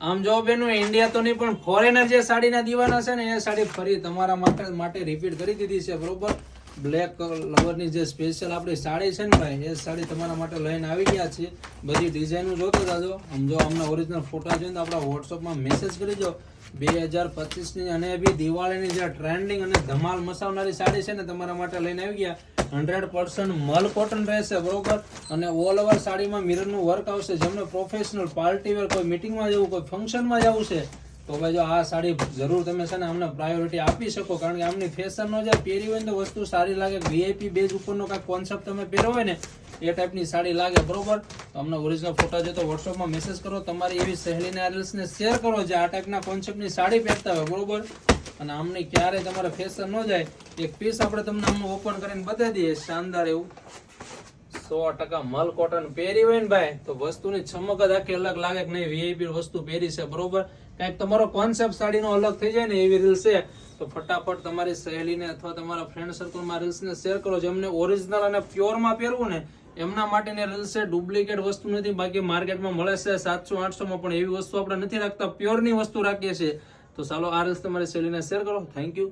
આમ જો બેનો ઇન્ડિયા તો નહીં, પણ ફોરેનર જે સાડીના દીવાના છે ને, એ સાડી ફરી તમારા માટે માટે રિપીટ કરી દીધી છે, બરોબર? બ્લેક લવરની જે સ્પેશિયલ આપણી સાડી છે ને ભાઈ, એ સાડી તમારા માટે લઈને આવી ગયા છે બધી ડિઝાઇનો જોતા જાજો. આમ જો અમને ઓરિજિનલ ફોટા જોઈને તો આપણા વોટ્સઅપમાં મેસેજ કરી દો. બે હજાર પચીસની અને બી દિવાળીની જે ટ્રેન્ડિંગ અને ધમાલ મસાવનારી સાડી છે ને, તમારા માટે લઈને આવી ગયા. હંડ્રેડ પર્સન્ટ મલ કોટન રહેશે, બરોબર? અને ઓલ ઓવર સાડીમાં મિરરનું વર્ક આવશે. જેમને પ્રોફેશનલ પાર્ટી વેર કોઈ મિટિંગમાં જવું, કોઈ ફંક્શનમાં જવું છે, તો ભાઈ જો આ સાડી જરૂર તમે છે ને અમને પ્રાયોરિટી આપી શકો. કારણ કે આમની ફેશનનો જે પહેરી હોય ને તો વસ્તુ સારી લાગે. વીઆઈપી બેઝ ઉપરનો કાંઈક કોન્સેપ્ટ તમે પહેરો હોય ને, એ ટાઈપની સાડી લાગે, બરોબર? તો અમને ઓરિજિનલ ફોટા છે તો વોટ્સઅપમાં મેસેજ કરો. તમારી એવી સહેલીને રીલ્સને શેર કરો જે આ ટાઈપના કોન્સેપ્ટની સાડી પહેરતા હોય, બરોબર? અને આમની ક્યારેય તમારે ફેશન ન જાય, એક પીસ આપણે તમને આમનું ઓપન કરીને બતાવી દઈએ. શાનદાર એવું. સો ટકા મલ કોટન પહેરી હોય ને ભાઈ, તો વસ્તુની ચમક જ આખી અલગ લાગે કે નહીં. વીઆઈપી વસ્તુ પહેરી છે, બરોબર? કંઈક તમારો કોન્સેપ્ટ સાડીનો અલગ થઈ જાય ને એવી રીલ છે, તો ફટાફટ તમારી સહેલીને અથવા તમારા ફ્રેન્ડ સર્કલમાં રીલ્સને શેર કરો. જેમને ઓરિજિનલ અને પ્યોરમાં પહેરવું ને, એમના માટેની રીલ્સ છે ડુપ્લિકેટ વસ્તુ નથી, બાકી માર્કેટમાં મળે છે સાતસો, આઠસોમાં પણ એવી વસ્તુ આપણે નથી રાખતા. પ્યોરની વસ્તુ રાખીએ છીએ. તો ચાલો આ રીલ્સ તમારી સેલીને શેર કરો થેન્ક યુ